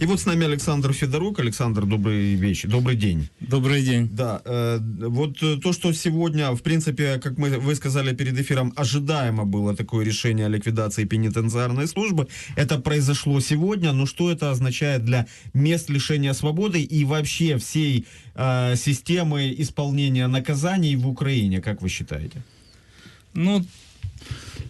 И вот с нами Александр Федорук. Александр, добрый вечер, добрый день. Добрый день. Да, э, вот э, то, что сегодня, в принципе, как мы, вы сказали перед эфиром, ожидаемо было такое решение о ликвидации пенитенциарной службы. Это произошло сегодня, но что это означает для мест лишения свободы и вообще всей э, системы исполнения наказаний в Украине, как вы считаете? Ну,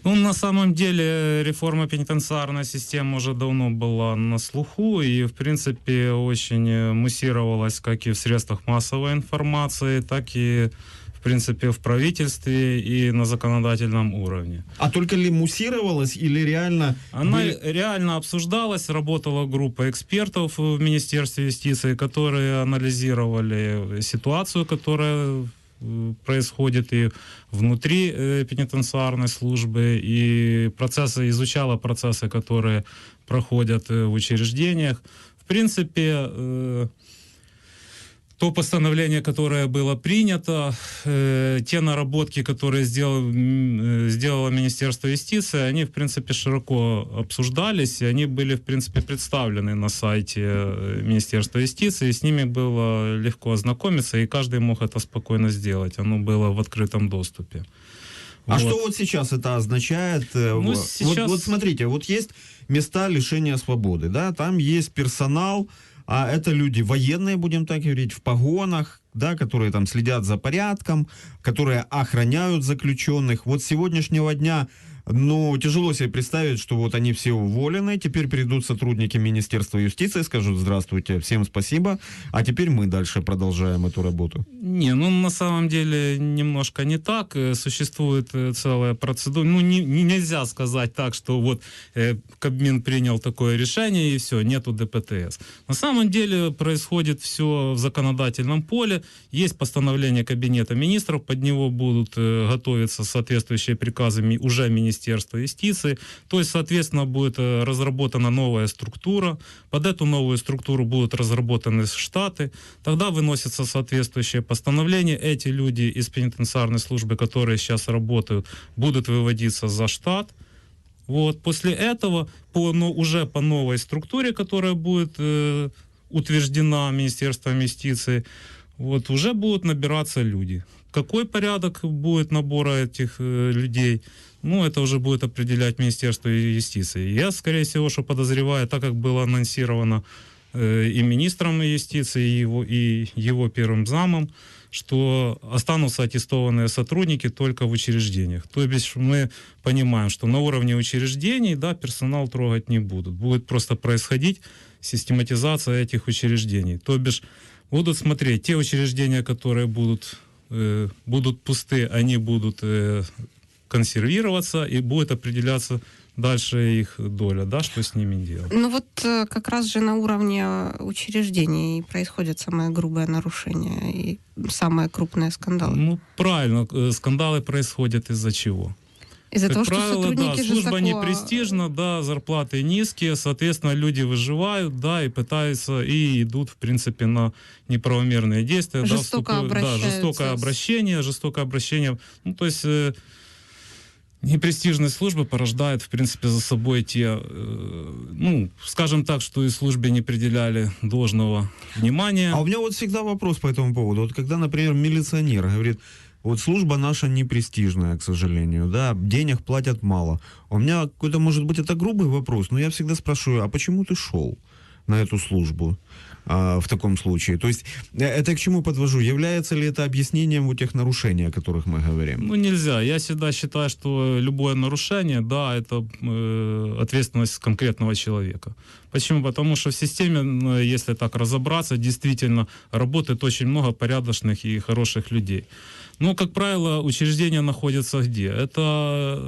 ну, на самом деле реформа пенитенциарной системы уже давно была на слуху и, в принципе, очень муссировалась как и в средствах массовой информации, так и в принципе, в правительстве и на законодательном уровне. А только ли муссировалась или реально... Она были... реально обсуждалась, работала группа экспертов в Министерстве юстиции, которые анализировали ситуацию, которая происходит и внутри э, пенитенциарной службы, и процессы, изучала процессы, которые проходят э, в учреждениях. В принципе, э, то постановление, которое было принято, э, те наработки, которые сделал, э, сделало Министерство юстиции, они, в принципе, широко обсуждались, и они были, в принципе, представлены на сайте э, Министерства юстиции, и с ними было легко ознакомиться, и каждый мог это спокойно сделать. Оно было в открытом доступе. А вот. что вот сейчас это означает? Э, ну, сейчас... вот, вот смотрите, вот есть места лишения свободы, да, там есть персонал, а это люди военные, будем так говорить, в погонах, да, которые там следят за порядком, которые охраняют заключенных. Вот с сегодняшнего дня ну, тяжело себе представить, что вот они все уволены, теперь придут сотрудники Министерства юстиции, скажут здравствуйте, всем спасибо, а теперь мы дальше продолжаем эту работу. Не, ну на самом деле немножко не так. Э, существует э, целая процедура. Ну, не, нельзя сказать так, что вот э, Кабмин принял такое решение и все, нету ДПТС. На самом деле происходит все в законодательном поле. Есть постановление Кабинета министров, под него будут э, готовиться соответствующие приказы уже Министерства Министерства юстиции. То есть, соответственно, будет э, разработана новая структура. Под эту новую структуру будут разработаны штаты. Тогда выносится соответствующее постановление. Эти люди из пенитенциарной службы, которые сейчас работают, будут выводиться за штат. Вот. После этого по, ну, уже по новой структуре, которая будет э, утверждена Министерством юстиции, вот, уже будут набираться люди. Какой порядок будет набора этих э, людей? Ну, это уже будет определять Министерство юстиции. Я, скорее всего, что подозреваю, так как было анонсировано э, и министром юстиции, и его, и его первым замом, что останутся аттестованные сотрудники только в учреждениях. То есть мы понимаем, что на уровне учреждений да, персонал трогать не будут. Будет просто происходить систематизация этих учреждений. То бишь будут смотреть те учреждения, которые будут, э, будут пусты, они будут э, консервироваться и будет определяться дальше их доля, да, что с ними делать. Ну вот э, как раз же на уровне учреждений происходит самое грубое нарушение и самые крупные скандалы. Ну правильно, э, скандалы происходят из-за чего? Из-за того, правило, что сотрудники да, служба жестоко... не престижна, да, зарплаты низкие, соответственно, люди выживают, да, и пытаются, и идут, в принципе, на неправомерные действия. Жестоко да, вступают, да, жестокое обращение, жестокое обращение. Ну, то есть непрестижность службы порождает, в принципе, за собой те, э, ну, скажем так, что и службе не определяли должного внимания. А у меня вот всегда вопрос по этому поводу. Вот когда, например, милиционер говорит, вот служба наша не престижная, к сожалению, да, денег платят мало. У меня какой-то, может быть, это грубый вопрос, но я всегда спрашиваю, а почему ты шел на эту службу? А, в таком случае. То есть э, это к чему подвожу? Является ли это объяснением вот тех нарушений, о которых мы говорим? Ну, нельзя. Я всегда считаю, что любое нарушение, да, это э, ответственность конкретного человека. Почему? Потому что в системе, если так разобраться, действительно работает очень много порядочных и хороших людей. Но, как правило, учреждения находятся где? Это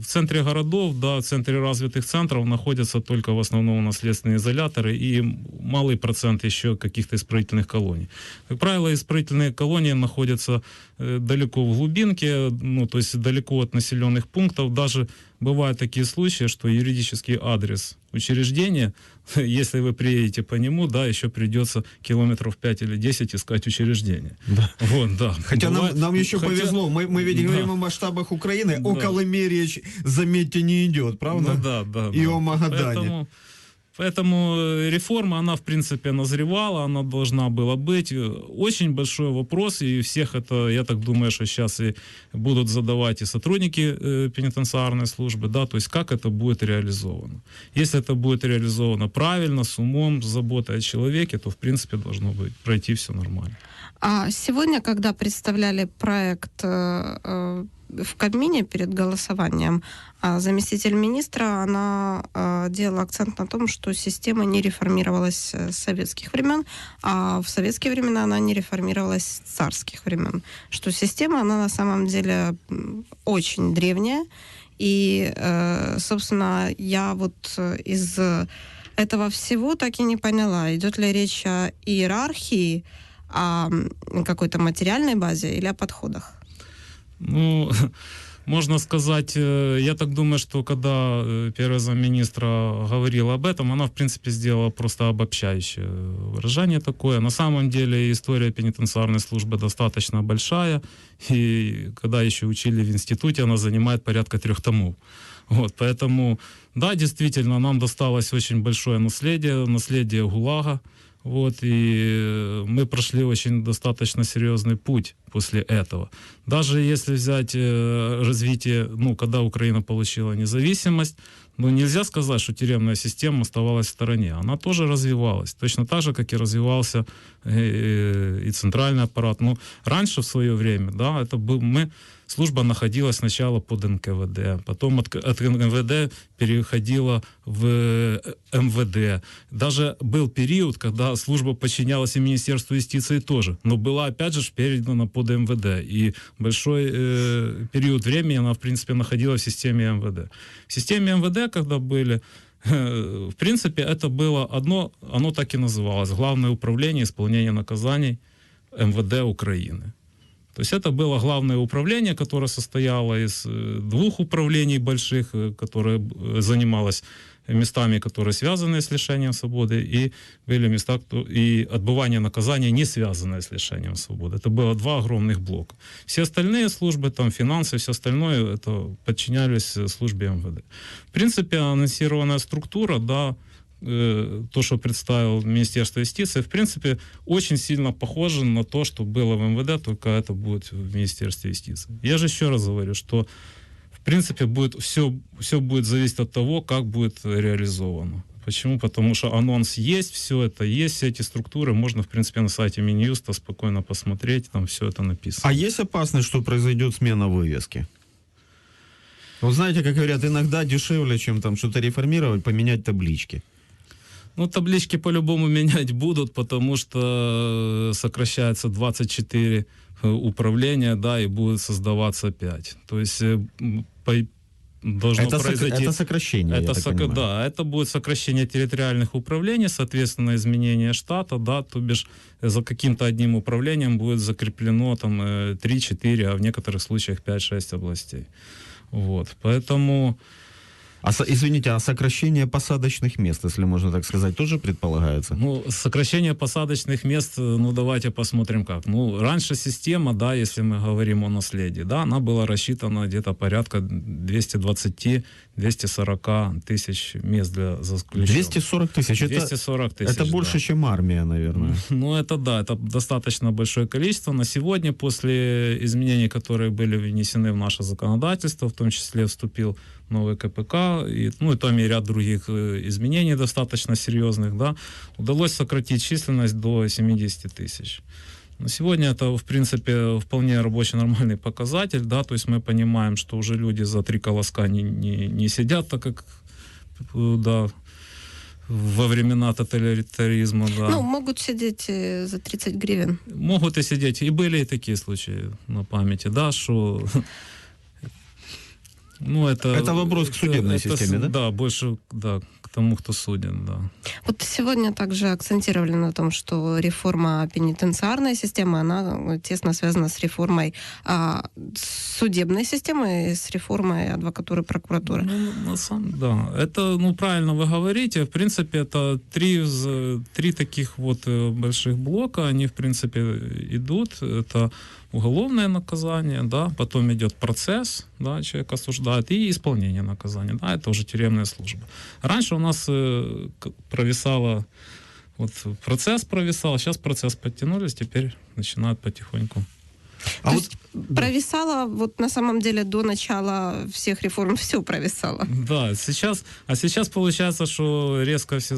в центре городов, да, в центре развитых центров находятся только в основном наследственные изоляторы и малый процент еще каких-то исправительных колоний. Как правило, исправительные колонии находятся э, далеко в глубинке, ну, то есть далеко от населенных пунктов, даже бывают такие случаи, что юридический адрес учреждения, если вы приедете по нему, да, еще придется километров 5 или 10 искать учреждение. Да. Вот, да. Хотя Бывает, нам, нам еще хотя, повезло, мы, мы ведь да. говорим о масштабах Украины, да. около Мерич, заметьте, не идет, правда? Ну, да, да. И да. о Магадане. Поэтому Поэтому э, реформа, она, в принципе, назревала, она должна была быть. Очень большой вопрос, и всех это, я так думаю, что сейчас и будут задавать и сотрудники э, пенитенциарной службы, да, то есть как это будет реализовано. Если это будет реализовано правильно, с умом, с заботой о человеке, то, в принципе, должно быть пройти все нормально. А сегодня, когда представляли проект э, в Кабмине перед голосованием а заместитель министра, она э, делала акцент на том, что система не реформировалась с советских времен, а в советские времена она не реформировалась с царских времен. Что система, она на самом деле очень древняя. И, э, собственно, я вот из этого всего так и не поняла, идет ли речь о иерархии, о какой-то материальной базе или о подходах. Ну, можно сказать, э, я так думаю, что когда э, первый замминистра говорил об этом, она, в принципе, сделала просто обобщающее выражение такое. На самом деле история пенитенциарной службы достаточно большая, и когда еще учили в институте, она занимает порядка трех томов. Вот, поэтому, да, действительно, нам досталось очень большое наследие, наследие ГУЛАГа, вот, и мы прошли очень достаточно серьезный путь после этого. Даже если взять э, развитие, ну, когда Украина получила независимость, ну, нельзя сказать, что тюремная система оставалась в стороне. Она тоже развивалась. Точно так же, как и развивался э, э, и центральный аппарат. Ну, раньше, в свое время, да, это был мы служба находилась сначала под НКВД, потом от, от НКВД переходила в э, МВД. Даже был период, когда служба подчинялась и Министерству юстиции тоже, но была опять же передана под МВД. И большой э, период времени она, в принципе, находилась в системе МВД. В системе МВД, когда были э, в принципе, это было одно, оно так и называлось, Главное управление исполнения наказаний МВД Украины. То есть это было главное управление, которое состояло из э, двух управлений больших, э, которое э, занималось местами, которые связаны с лишением свободы, и были места и отбывание наказания, не связанное с лишением свободы. Это было два огромных блока. Все остальные службы, там финансы, все остальное, это подчинялись службе МВД. В принципе, анонсированная структура, да, Э, то, что представил Министерство юстиции, в принципе, очень сильно похоже на то, что было в МВД, только это будет в Министерстве юстиции. Я же еще раз говорю, что в принципе будет все, все будет зависеть от того, как будет реализовано. Почему? Потому что анонс есть, все это есть, все эти структуры можно, в принципе, на сайте Минюста спокойно посмотреть, там все это написано. А есть опасность, что произойдет смена вывески? Вы знаете, как говорят, иногда дешевле, чем там что-то реформировать, поменять таблички. Ну, таблички по-любому менять будут, потому что э, сокращается 24 э, управления, да, и будет создаваться 5. То есть э, по, должно это произойти... Сок... Это сокращение, это сок... Да, это будет сокращение территориальных управлений, соответственно, изменение штата, да, то бишь за каким-то одним управлением будет закреплено там 3-4, а в некоторых случаях 5-6 областей. Вот, поэтому... А, извините, а сокращение посадочных мест, если можно так сказать, тоже предполагается? Ну, сокращение посадочных мест, ну, давайте посмотрим как. Ну, раньше система, да, если мы говорим о наследии, да, она была рассчитана где-то порядка 220 240 тысяч мест для заключенных. 240 тысяч? 240 тысяч, Это больше, да. чем армия, наверное. Ну, это да, это достаточно большое количество. На сегодня, после изменений, которые были внесены в наше законодательство, в том числе вступил новый КПК, и, ну и там и ряд других изменений достаточно серьезных, да, удалось сократить численность до 70 тысяч. На сегодня это, в принципе, вполне рабочий нормальный показатель, да, то есть мы понимаем, что уже люди за три колоска не, не, не сидят, так как, да, во времена тоталитаризма, да. Ну, могут сидеть э, за 30 гривен. Могут и сидеть. И были и такие случаи на памяти, да, что ну, это, это вопрос к судебной это, системе, да? Да, больше да, к тому, кто суден, да. Вот сегодня также акцентировали на том, что реформа пенитенциарной системы, она тесно связана с реформой а, судебной системы и с реформой адвокатуры прокуратуры. Ну, на самом, да, это, ну, правильно вы говорите. В принципе, это три, три таких вот э, больших блока, они, в принципе, идут. Это уголовное наказание, да, потом идет процесс, да, человек осуждает, и исполнение наказания, да, это уже тюремная служба. Раньше у нас э, провисало, вот процесс провисал, сейчас процесс подтянулись, теперь начинают потихоньку а То вот есть провисало вот на самом деле до начала всех реформ все провисало. Да, сейчас, а сейчас получается, что резко все,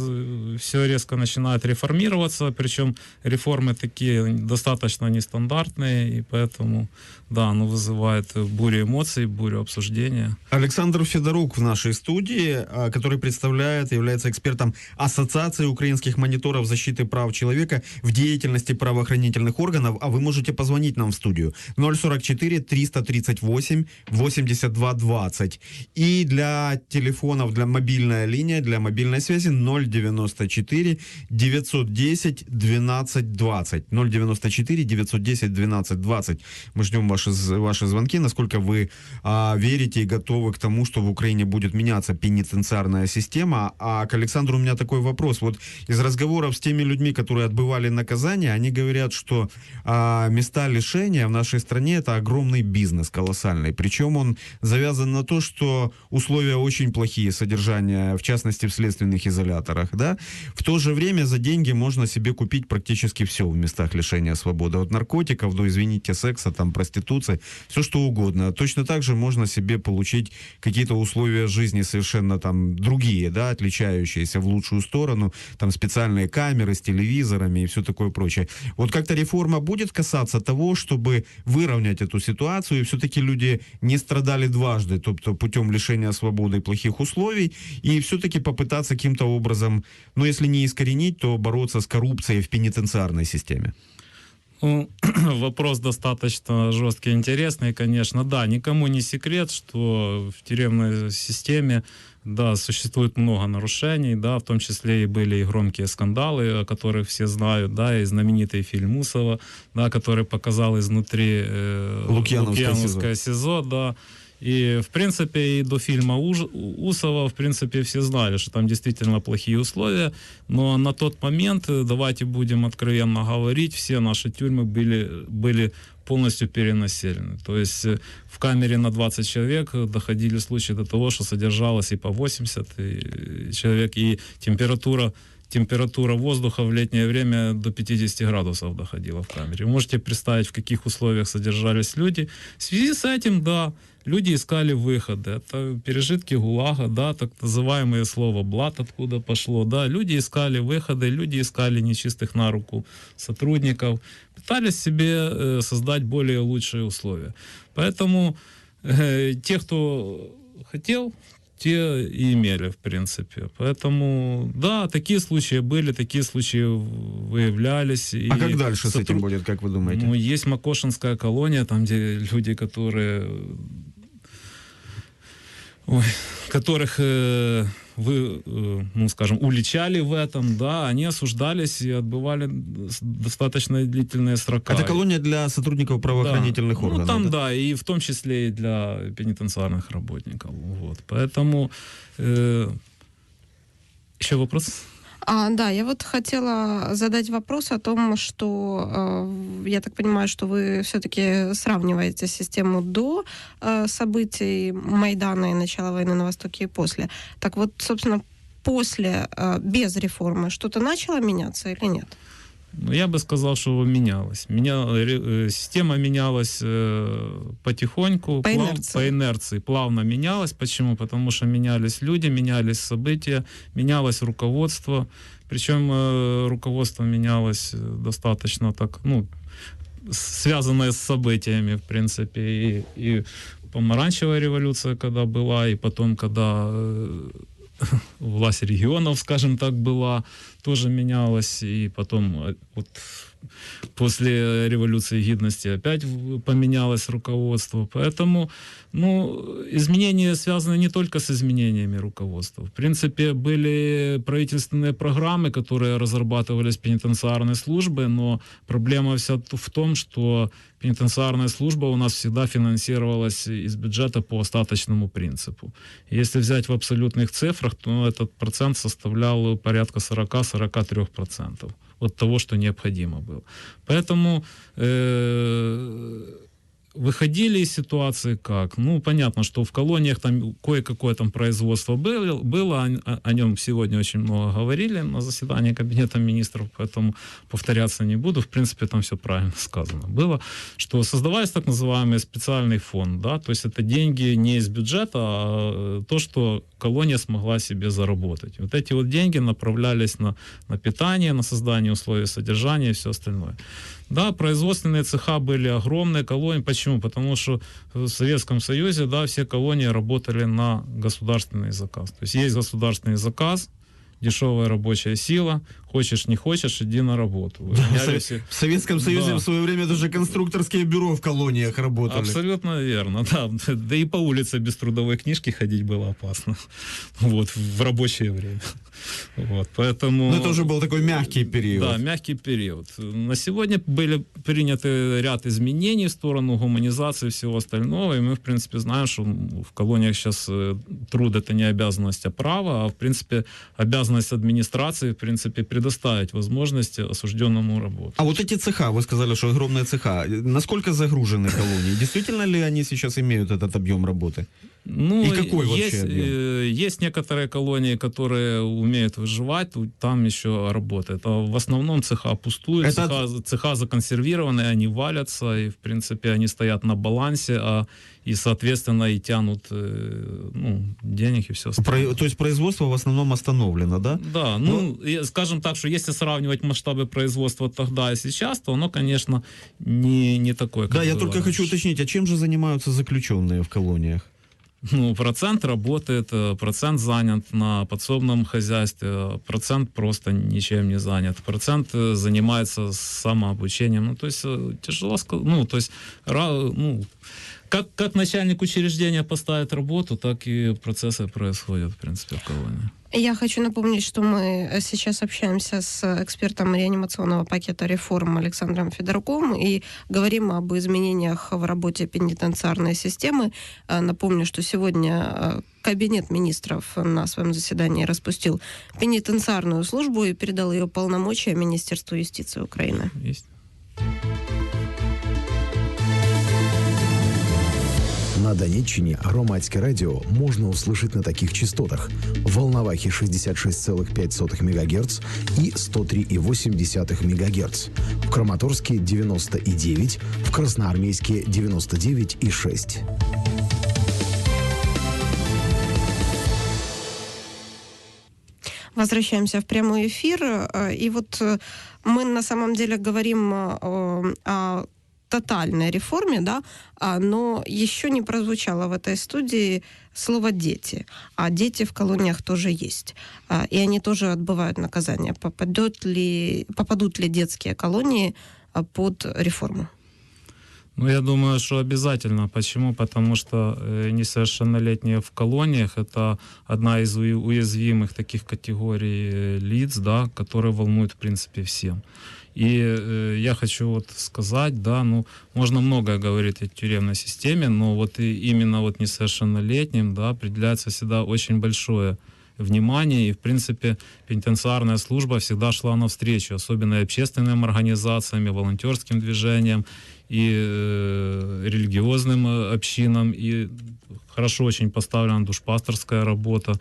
все резко начинает реформироваться, причем реформы такие достаточно нестандартные, и поэтому, да, оно вызывает бурю эмоций, бурю обсуждения. Александр Федорук в нашей студии, а, который представляет, является экспертом Ассоциации украинских мониторов защиты прав человека в деятельности правоохранительных органов, а вы можете позвонить нам в студию 044 338 82 20. И для телефонов, для мобильная линия, для мобильной связи 094 910 12 20. 094 910 12 20. Мы ждем ваши, ваши звонки, насколько вы а, верите и готовы к тому, что в Украине будет меняться пенитенциарная система. А к Александру у меня такой вопрос. Вот из разговоров с теми людьми, которые отбывали наказание, они говорят, что а, места лишения в нашей стране это огромный бизнес, колоссальный. Причем он завязан на то, что условия очень плохие содержания, в частности в следственных изоляторах. Да? В то же время за деньги можно себе купить практически все в местах лишения свободы. От наркотиков до, извините, секса, там, проституции, все что угодно. Точно так же можно себе получить какие-то условия жизни совершенно там другие, да, отличающиеся в лучшую сторону, там специальные камеры с телевизорами и все такое прочее. Вот как-то реформа будет касаться того, чтобы выровнять эту ситуацию, и все-таки люди не страдали дважды, тобто путем лишения свободы и плохих условий, и все-таки попытаться каким-то образом, ну, если не искоренить, то бороться с коррупцией в пенитенциарной системе. Ну, вопрос достаточно жесткий интересный, конечно. Да, никому не секрет, что в тюремной системе да, существует много нарушений, да, в том числе и были и громкие скандалы, о которых все знают, да, и знаменитый фильм Мусова, да, который показал изнутри э, Лукьяновское, Лукьяновское СИЗО, СИЗО да, и, в принципе, и до фильма Усова, в принципе, все знали, что там действительно плохие условия. Но на тот момент, э, давайте будем откровенно говорить, все наши тюрьмы были, были полностью перенаселены. То есть э, в камере на 20 человек доходили случаи до того, что содержалось и по 80 и человек, и температура температура воздуха в летнее время до 50 градусов доходила в камере. Вы можете представить, в каких условиях содержались люди. В связи с этим, да, люди искали выходы. Это пережитки ГУЛАГа, да, так называемое слово «блат» откуда пошло, да. Люди искали выходы, люди искали нечистых на руку сотрудников, пытались себе э, создать более лучшие условия. Поэтому э, те, кто хотел, те и имели, в принципе. Поэтому, да, такие случаи были, такие случаи выявлялись. А как дальше сотруд... с этим будет, как вы думаете? Ну, есть Макошинская колония, там, где люди, которые которых э, вы, э, ну, скажем, уличали в этом, да, они осуждались и отбывали достаточно длительные срока. Это колония для сотрудников правоохранительных да. органов? Ну, там, да? да, и в том числе и для пенитенциарных работников. Вот. Поэтому... Э, еще вопрос? А, да, я вот хотела задать вопрос о том, что э, я так понимаю, что вы все-таки сравниваете систему до э, событий Майдана и начала войны на Востоке и после. Так вот, собственно, после, э, без реформы, что-то начало меняться или нет? Ну, я бы сказал, что менялось. Меня, э, система менялась э, потихоньку, по, плав, инерции. по инерции, плавно менялась. Почему? Потому что менялись люди, менялись события, менялось руководство. Причем э, руководство менялось э, достаточно так, ну, связанное с событиями, в принципе. И, и помаранчевая революция, когда была, и потом, когда э, власть регионов, скажем так, была, тоже менялась, и потом э, вот после революции гидности опять поменялось руководство. Поэтому ну, изменения связаны не только с изменениями руководства. В принципе, были правительственные программы, которые разрабатывались пенитенциарной службой, но проблема вся в том, что пенитенциарная служба у нас всегда финансировалась из бюджета по остаточному принципу. Если взять в абсолютных цифрах, то этот процент составлял порядка 40 43% от того, что необходимо было. Поэтому э, выходили из ситуации как? Ну, понятно, что в колониях там кое-какое там производство было, было о, о нем сегодня очень много говорили на заседании Кабинета министров, поэтому повторяться не буду. В принципе, там все правильно сказано. Было, что создавался так называемый специальный фонд, да, то есть это деньги не из бюджета, а то, что колония смогла себе заработать. Вот эти вот деньги направлялись на, на питание, на создание условий содержания и все остальное. Да, производственные цеха были огромные, колонии. Почему? Потому что в Советском Союзе, да, все колонии работали на государственный заказ. То есть есть государственный заказ, дешевая рабочая сила, хочешь не хочешь, иди на работу. Да, в Советском Союзе да. в свое время даже конструкторские бюро в колониях работали. Абсолютно верно, да. Да и по улице без трудовой книжки ходить было опасно. Вот, в рабочее время. Вот, поэтому... Но это уже был такой мягкий период. Да, мягкий период. На сегодня были приняты ряд изменений в сторону гуманизации и всего остального, и мы, в принципе, знаем, что в колониях сейчас э, труд — это не обязанность, а право, а, в принципе, обязанность администрации, в принципе, предоставить возможности осужденному работать. А вот эти цеха, вы сказали, что огромные цеха, насколько загружены колонии? Действительно ли они сейчас имеют этот объем работы? Ну, и какой вообще есть, объем? Э, есть некоторые колонии, которые умеют выживать, там еще работает. А в основном цеха пустуют, Это... цеха, цеха законсервированы, они валятся, и, в принципе, они стоят на балансе, а и, соответственно, и тянут э, ну, денег и все остальное. Про, то есть производство в основном остановлено, да? Да, ну, ну, скажем так, что если сравнивать масштабы производства тогда и сейчас, то оно, конечно, не, не такое, Да, я только раньше. хочу уточнить, а чем же занимаются заключенные в колониях? Ну, процент работает, э, процент занят на подсобном хозяйстве, процент просто ничем не занят, процент э, занимается самообучением. Ну, то есть э, тяжело сказать, ну, то есть, ну, как, как начальник учреждения поставит работу, так и процессы происходят, в принципе, в колонии. Я хочу напомнить, что мы сейчас общаемся с экспертом реанимационного пакета реформ Александром Федоруком и говорим об изменениях в работе пенитенциарной системы. Э, напомню, что сегодня э, Кабинет министров на своем заседании распустил пенитенциарную службу и передал ее полномочия Министерству юстиции Украины. Есть. На Донеччине громадське радіо можна услышать на таких частотах: Волновахи 66,5 МГц и 103,8 МГц, в Краматорске 99, в Красноармейске 99,6. Возвращаемся в прямой эфир. Э, и вот э, мы на самом деле говорим э, о тотальной реформе, да, а, но еще не прозвучало в этой студии слово «дети». А дети в колониях тоже есть. А, и они тоже отбывают наказание. Попадет ли, попадут ли детские колонии а, под реформу? Ну, я думаю, что обязательно. Почему? Потому что э, несовершеннолетние в колониях это одна из уязвимых таких категорий э, лиц, да, которые волнуют, в принципе, всем. И э, я хочу вот сказать, да, ну, можно многое говорить о тюремной системе, но вот и именно вот несовершеннолетним, да, определяется всегда очень большое внимание, и, в принципе, пенитенциарная служба всегда шла навстречу, особенно общественным организациям, волонтерским движениям, и э, религиозным э, общинам, и хорошо очень поставлена душпасторская работа.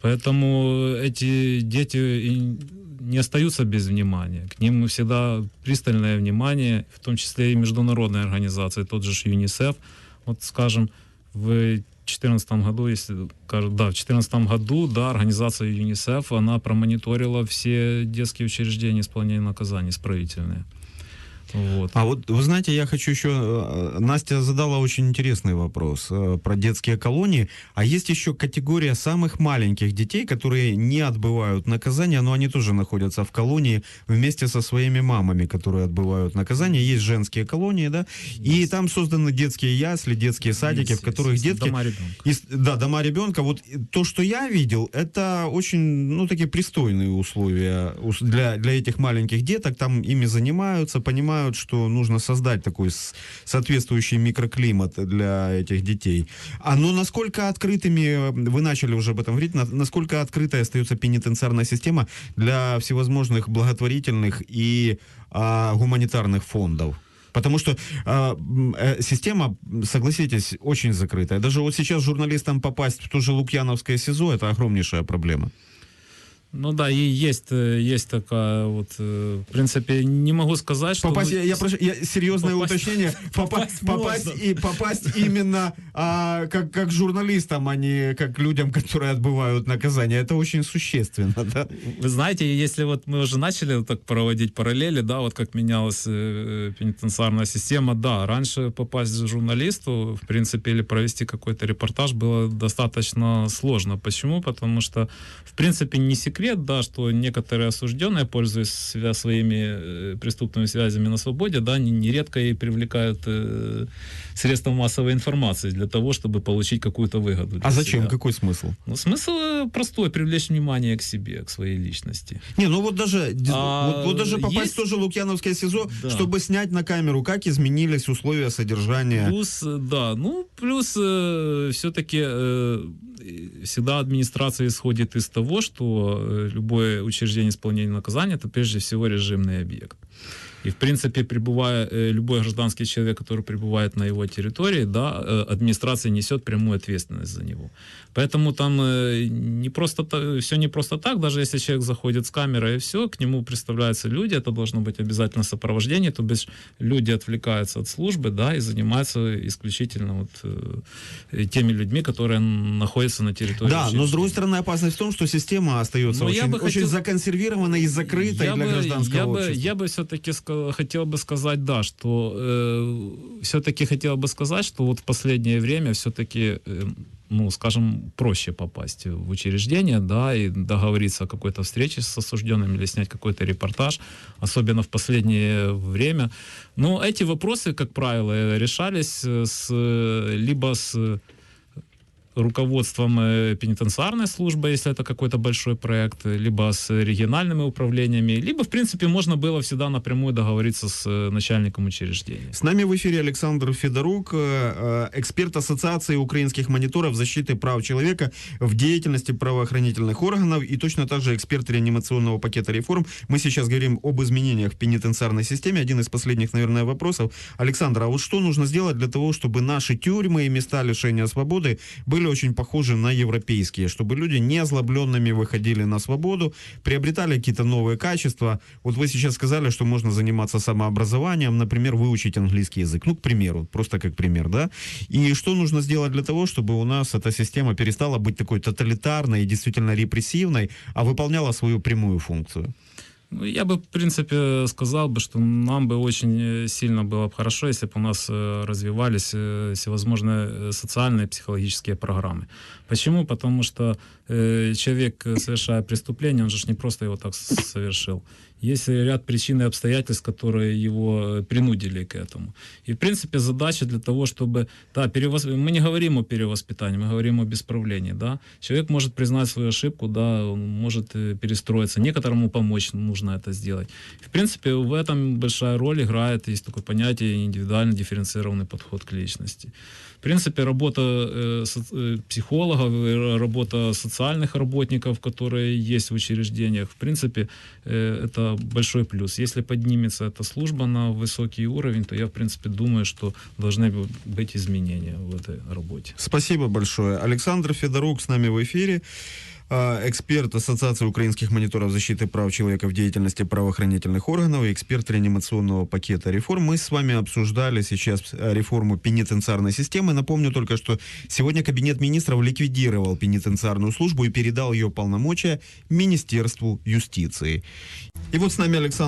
Поэтому эти дети не остаются без внимания. К ним всегда пристальное внимание, в том числе и международные организации, тот же ЮНИСЕФ. Вот, скажем, в 2014 году, если, да, в 2014 году, да, организация ЮНИСЕФ, она промониторила все детские учреждения исполнения наказаний исправительные. Вот. А вот, вы знаете, я хочу еще... Э, Настя задала очень интересный вопрос э, про детские колонии. А есть еще категория самых маленьких детей, которые не отбывают наказание, но они тоже находятся в колонии вместе со своими мамами, которые отбывают наказание. Есть женские колонии, да? И там созданы детские ясли, детские садики, есть, в которых есть, детки... Дома ребенка. И, да, дома ребенка. Вот то, что я видел, это очень, ну, такие пристойные условия для, для этих маленьких деток. Там ими занимаются, понимают, понимают, что нужно создать такой соответствующий микроклимат для этих детей. А ну насколько открытыми, вы начали уже об этом говорить, насколько открытой остается пенитенциарная система для всевозможных благотворительных и а, гуманитарных фондов? Потому что а, э, система, согласитесь, очень закрытая. Даже вот сейчас журналистам попасть в ту же Лукьяновское СИЗО, это огромнейшая проблема. Ну да, и есть, э, есть такая вот, э, в принципе, не могу сказать, что... Попасть, я, я прошу, я, серьезное попасть, уточнение, попасть, попасть, попасть, и, попасть именно а, как, как журналистам, а не как людям, которые отбывают наказание, это очень существенно, да? Вы знаете, если вот мы уже начали так проводить параллели, да, вот как менялась э, пенитенциарная система, да, раньше попасть журналисту, в принципе, или провести какой-то репортаж было достаточно сложно. Почему? Потому что, в принципе, не секрет, секрет, да, что некоторые осужденные, пользуясь своими э, преступными связями на свободе, да, нередко и привлекают э, средства массовой информации для того, чтобы получить какую-то выгоду. А зачем? Себя. Какой смысл? Ну, смысл э, простой, привлечь внимание к себе, к своей личности. Не, ну вот даже, а, вот, вот даже попасть есть... в то же Лукьяновское СИЗО, да. чтобы снять на камеру, как изменились условия содержания. Плюс, да, ну, плюс э, все-таки э, всегда администрация исходит из того, что э, любое учреждение исполнения наказания это прежде всего режимный объект. И, в принципе, пребывая, э, любой гражданский человек, который пребывает на его территории, да, э, администрация несет прямую ответственность за него. Поэтому там э, не просто, все не просто так, даже если человек заходит с камерой и все, к нему представляются люди, это должно быть обязательно сопровождение, то бишь люди отвлекаются от службы, да, и занимаются исключительно вот теми людьми, которые находятся на территории. Да, но с другой стороны опасность в том, что система остается очень, бы очень хотел... законсервированной и закрытой я для бы, гражданского я общества. Бы, я бы все-таки сказал, хотел бы сказать, да, что э, все-таки хотел бы сказать, что вот в последнее время все-таки, э, ну, скажем, проще попасть в учреждение, да, и договориться о какой-то встрече с осужденными или снять какой-то репортаж, особенно в последнее время. Но эти вопросы, как правило, решались с, либо с руководством э, пенитенциарной службы, если это какой-то большой проект, либо с региональными управлениями, либо, в принципе, можно было всегда напрямую договориться с э, начальником учреждения. С нами в эфире Александр Федорук, э, эксперт Ассоциации украинских мониторов защиты прав человека в деятельности правоохранительных органов и точно так же эксперт реанимационного пакета реформ. Мы сейчас говорим об изменениях в пенитенциарной системе. Один из последних, наверное, вопросов. Александр, а вот что нужно сделать для того, чтобы наши тюрьмы и места лишения свободы были очень похожи на европейские, чтобы люди не озлобленными выходили на свободу, приобретали какие-то новые качества. Вот вы сейчас сказали, что можно заниматься самообразованием, например, выучить английский язык. Ну, к примеру, просто как пример, да? И что нужно сделать для того, чтобы у нас эта система перестала быть такой тоталитарной и действительно репрессивной, а выполняла свою прямую функцию? Ну, я бы, в принципе, сказал бы, что нам бы очень э, сильно было бы хорошо, если бы у нас э, развивались э, всевозможные социальные и психологические программы. Почему? Потому что человек, совершая преступление, он же не просто его так совершил. Есть ряд причин и обстоятельств, которые его принудили к этому. И, в принципе, задача для того, чтобы... Да, перевос... мы не говорим о перевоспитании, мы говорим о бесправлении. Да? Человек может признать свою ошибку, да, он может перестроиться. Некоторому помочь нужно это сделать. В принципе, в этом большая роль играет, есть такое понятие, индивидуально дифференцированный подход к личности. В принципе, работа э, э, психологов, э, работа социальных работников, которые есть в учреждениях, в принципе, это большой плюс. Если поднимется эта служба на высокий уровень, то я, в принципе, думаю, что должны быть изменения в этой работе. Спасибо большое. Александр Федорук с нами в эфире. А, эксперт Ассоциации украинских мониторов защиты прав человека в деятельности правоохранительных органов и эксперт реанимационного пакета реформ. Мы с вами обсуждали сейчас э, реформу пенитенциарной системы. Напомню только, что сегодня Кабинет министров ликвидировал пенитенциарную службу и передал ее полномочия Министерству юстиции. И вот с нами Александр